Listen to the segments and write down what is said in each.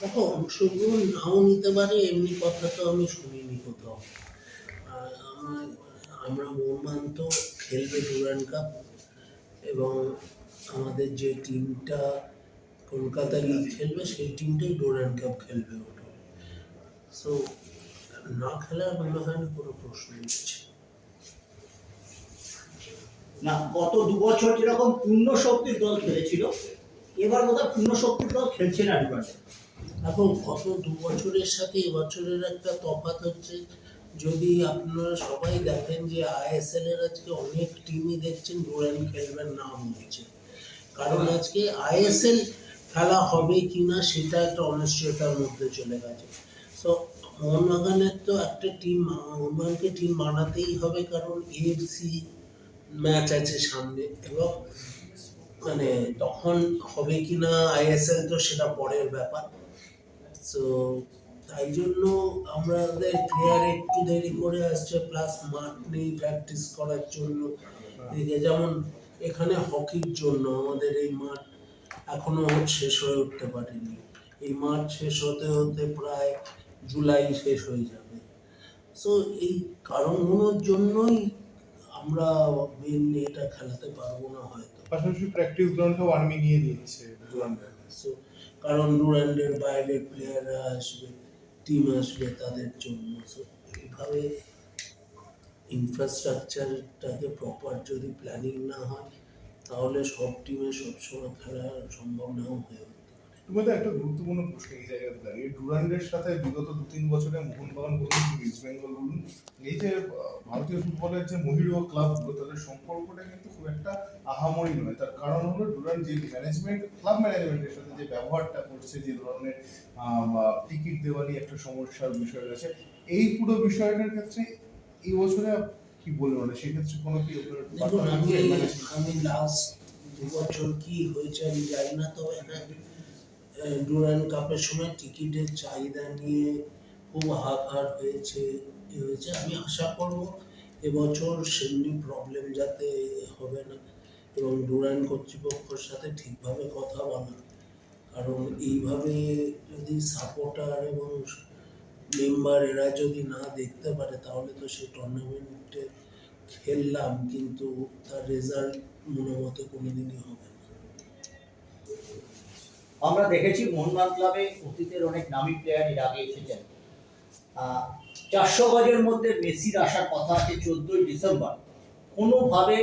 দেখো, অংশগ্রহণ নাও নিতে পারে, এমনি কথা তো আমি শুনিনি কোথাও। আমরা মোহনবাগান তো খেলবে ডুরান্ড কাপ, এবং আমাদের যে টিমটা কলকাতা লিগ খেলবে, সেই টিমটাই ডুরান্ড কাপ খেলবে ওটা। সো না খেলার মনে হয় না কোনো প্রশ্ন উঠছে। না, গত দু বছর যেরকম পূর্ণ শক্তির দল খেলেছিল, এবার বোধহয় পূর্ণ শক্তির দল খেলছে না ডিপার্টমেন্ট এখন গত দু বছরের সাথে এবছরের একটা তফাৎ হচ্ছে যদি আপনারা সবাই দেখেন যে আইএসএল এর আজকে অনেক টিমই দেখছেন ডুরান্ড খেলবেন নাম হচ্ছে কারণ আজকে আইএসএল খেলা হবে কি না সেটা একটা অনিশ্চয়তার মধ্যে চলে গেছে। সো মোহনবাগানের তো একটা টিম মোহনবাগানকে টিম বানাতেই হবে কারণ এএফসি ম্যাচ আছে সামনে। এবং মানে তখন হবে কিনা আইএসএল তো সেটা পরের ব্যাপার। সো তাই জন্য আমাদের প্লেয়ার একটু দেরি করে আসছে প্লাস মাঠ নেই প্র্যাকটিস করার জন্য। এদিকে যেমন এখানে হকির জন্য আমাদের এই মাঠ এখনও শেষ হয়ে উঠতে পারেনি। এই মাঠ শেষ হতে হতে প্রায় জুলাই শেষ হয়ে যাবে। সো এই কারণগুলোর জন্যই আমরা মেনলি এটা খেলাতে পারব না হয়তো। পাশাপাশি প্র্যাকটিস গ্রাউন্ডটাও আর্মি নিয়ে ডুরান্ডে So, কারণ ডুরান্ডের বাইরের প্লেয়াররা আসবে, টিম আসবে তাদের জন্য। এভাবে ইনফ্রাস্ট্রাকচারটাকে প্রপার যদি প্ল্যানিং না হয়, তাহলে সব টিমে সবসময় খেলা সম্ভব নাও হয়ে পারে তোমাদের একটা গুরুত্বপূর্ণ প্রশ্ন এই জায়গায় দাঁড়িয়ে। ডুরান্ডের সাথে বিগত দু তিন বছরে মোহনবাগান বলুন ইস্ট বেঙ্গল বলুন এই যে ভারতীয় ফুটবলের যে মহিলা ক্লাবগুলো তাদের সম্পর্কটা কিন্তু খুব একটা আহামরি নয়। তার কারণ হলো ডুরান্ড যে ম্যানেজমেন্ট ক্লাব ম্যানেজমেন্টের সাথে যে ব্যবহারটা করছে যে ধরনের টিকিট দেওয়া নিয়ে একটা সমস্যার বিষয় রয়েছে এই পুরো বিষয়টার ক্ষেত্রে এই বছরে কি বলবেন? মানে সেক্ষেত্রে কোনো কি আমি লাস্ট দু বছর কি হয়েছে আমি জানি না তবে ডুরান্ড কাপের সময় টিকিটের চাহিদা নিয়ে খুব হাহাকার হয়েছে হয়েছে আমি আশা করব এবছর সেমনি প্রবলেম যাতে হবে না এবং ডুরান্ড কর্তৃপক্ষের সাথে ঠিকভাবে কথা বলা কারণ এইভাবে যদি সাপোর্টার এবং মেম্বার এরা যদি না দেখতে পারে, তাহলে তো সেই টুর্নামেন্টে খেললাম, কিন্তু তার রেজাল্ট মনে মতো কোনোদিনই হবে না। আমরা দেখেছি মোহনবাগান ক্লাবে অতীতের অনেক নামী প্লেয়ার এর আগে এসেছেন। চারশো গজের মধ্যে মেসির আসার কথা আছে চোদ্দই ডিসেম্বর। কোনোভাবে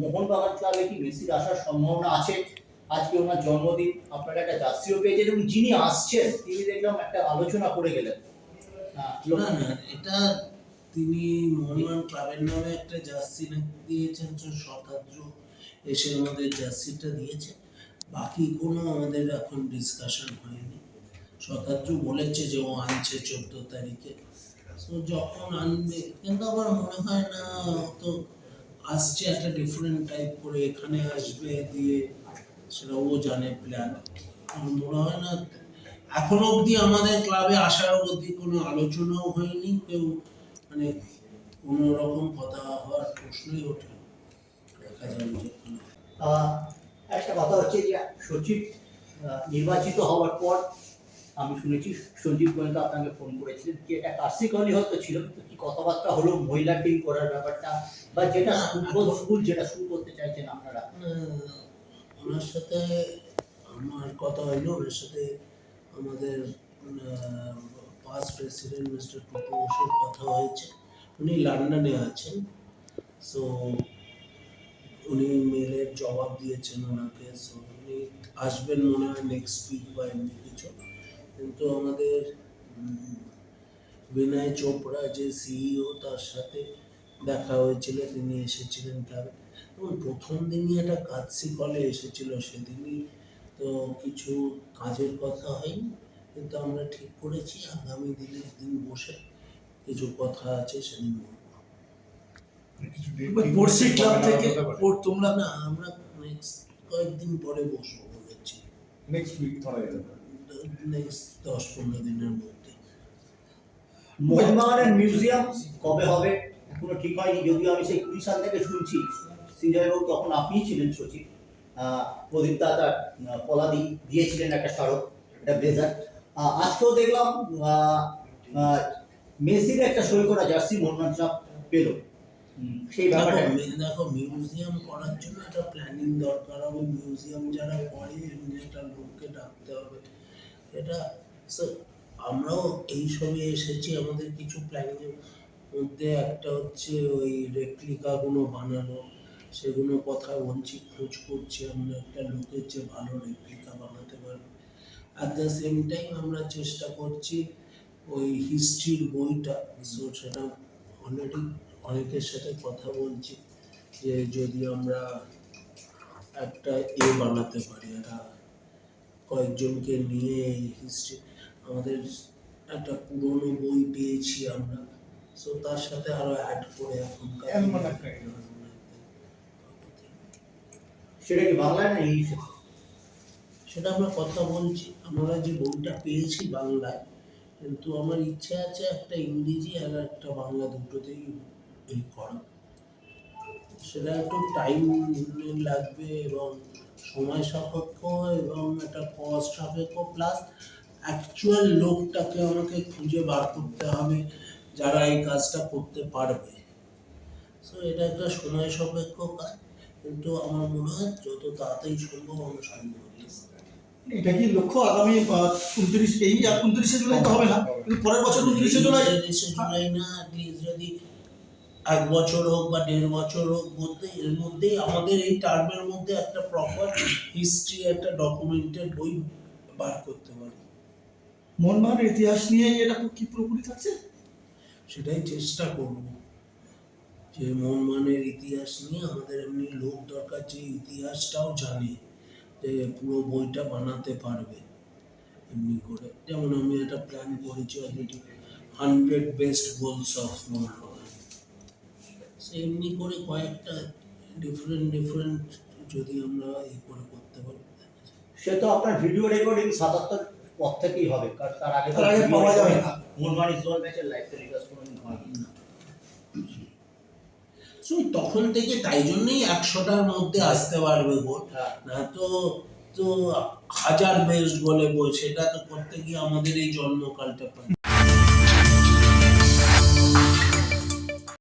মোহনবাগান ক্লাবে কি মেসির আসার সম্ভাবনা আছে? আজকে ওনার জন্মদিন, আপনারা একটা জার্সিও পেয়েছেন এবং যিনি আসছেন, তিনি দেখলাম একটা আলোচনা করে গেলেন। এটা তিনি মোহনবাগান ক্লাবের নামে একটা জার্সি দিয়েছেন শতাব্দ এসে আমাদের জার্সিটা দিয়েছে বাকি কোনো আমাদের এখন ডিসকাশন হয়নি। শতাব্দ বলেছে যে ও আনছে চোদ্দ তারিখে। তো যখন আনবে কিন্তু আমার মনে হয় না তো আসছে একটা ডিফারেন্ট টাইপ করে এখানে আসবে দিয়ে সেটা ও জানে প্ল্যান আমার মনে হয় না এখনও অবধি আমাদের ক্লাবে আসার অবধি কোনো আলোচনাও হয়নি কেউ মানে কোনো রকম কথা হওয়ার প্রশ্নই ওঠে দেখা। আহ, একটা কথা হচ্ছে যে সচিব নির্বাচিত হওয়ার পর আমি শুনেছি সঞ্জীব গোয়েন্দা আপনাকে ফোন করেছিলেন কি এটা কার্সিকলি হয়তো ছিল। কিন্তু কি কথাবার্তা হলো মহিলা টিম করার ব্যাপারটা বা যেটা ফুটবল স্কুল যেটা শুরু করতে চাইছেন আপনারা? ওনার সাথে আমার কথা হয়নি ওনার সাথে আমাদের পাস প্রেসিডেন্ট মিস্টার কথা হয়েছে। উনি লন্ডনে আছেন। সো উনি মেলের জবাব দিয়েছেন ওনাকে উনি আসবেন মনে হয় নেক্সট উইক বা এমনি কিছু। কিন্তু আমাদের বিনয় চোপড়া যে সিইও তার সাথে দেখা হয়েছিল, তিনি এসেছিলেন ক্লাবে এবং প্রথম দিনই একটা কাৎসি কলে এসেছিল, সেদিনই তো কিছু কাজের কথা হয়নি, কিন্তু আমরা ঠিক করেছি, আগামী দিনের দিন বসে কিছু কথা আছে, সেদিন বলব কিছু date এবার ঠিক পড়শি ক্লাব থেকে তোমরা না আমরা কয়েকদিন পরে বসবো বলেছি নেক্সট উইক ধরা পারে নেক্সট দশ পনেরো দিনের মধ্যে। মোহনবাগানের মিউজিয়াম কবে হবে এখনও ঠিক হয়নি যদিও আমি সেই কুড়ি সাল থেকে শুনছি। সিঞ্জয়বাবু তখন আপনিই ছিলেন সচিব। আহ, প্রদীপ দা তার আহ, পলাদি দিয়েছিলেন একটা স্মারক একটা ব্লেজার। আহ, আজকেও দেখলাম মেসির একটা সই করা জার্সি মোহনবাগান পেল। সেই ব্যাপারটা দেখো মিউজিয়াম করার জন্য একটা প্ল্যানিং দরকার হবে। মিউজিয়াম যারা করে এমনি একটা লোককে ডাকতে হবে। এটা আমরাও এই সবে এসেছি আমাদের কিছু প্ল্যানিং মধ্যে একটা হচ্ছে ওই রেপ্লিকাগুলো বানানো। সেগুলো কথা বলছি খোঁজ করছি আমরা একটা লোকের যে ভালো রেপ্লিকা বানাতে পারব। অ্যাট দ্য সেম টাইম আমরা চেষ্টা করছি ওই হিস্ট্রির বইটা সো সেটা অলরেডি অনেকের সাথে কথা বলছি যে যদি আমরা একটা এ বানাতে পারি একটা কয়েকজনকে নিয়ে হিস্ট্রি আমাদের একটা পুরনো বই পেয়েছি আমরা। সো তার সাথে আরও অ্যাড করে এখনকার. সেটা কি বাংলায় না ইংলিশে? সেটা আমরা কথা বলছি। আমরা যে বইটা পেয়েছি বাংলায় কিন্তু আমার ইচ্ছা আছে একটা ইংরেজি আর একটা বাংলা দুটোতেই এই করা। সেটা একটু টাইম লাগবে এবং সময় সাপেক্ষ এবং একটা কস্ট সাপেক্ষ প্লাস অ্যাকচুয়াল লোকটাকে আমাকে খুঁজে বার করতে হবে যারা এই কাজটা করতে পারবে। সো এটা একটা সময় সাপেক্ষ কাজ কিন্তু আমার মনে হয় যত তাড়াতাড়ি সম্ভব আমরা করি এটা কি লক্ষ্য আগামী উনত্রিশ এই উনত্রিশে জুলাই তো হবে না কিন্তু পরের বছর উনত্রিশে জুলাই। না যদি এক বছর হোক বা দেড় বছর হোক মধ্যে এর মধ্যেই আমাদের এই টার্মের মধ্যে একটা প্রপার হিস্ট্রি একটা ডকুমেন্টের বই বার করতে পারি। মোহনবাগানের ইতিহাস নিয়ে এটা কি পুরোপুরি থাকছে? সেটাই চেষ্টা করব। যে মোহনমানের ইতিহাস নিয়ে আমাদের এমনি লোক দরকার যে ইতিহাসটাও জানে যে পুরো বইটা বানাতে পারবে এমনি করে। যেমন আমি একটা প্ল্যান করেছি already hundred best goals of সে এমনি করে কয়েকটা ডিফারেন্ট ডিফারেন্ট যদি আমরা এ করে করতে পারি সে তো আপনার ভিডিও রেকর্ডিং সাতাত্তর পর থেকেই হবে কারণ তার আগে তার আগে পাওয়া যাবে না। মোহনবাগান ইসলাম ম্যাচের লাইভ টেলিকাস্ট কোনোদিন সো তখন থেকে তাই জন্যই একশোটার মধ্যে আসতে পারবে গোল হ্যাঁ। না তো তো হাজার বেস্ট বলে বই সেটা তো করতে গিয়ে আমাদের এই জন্মকালটা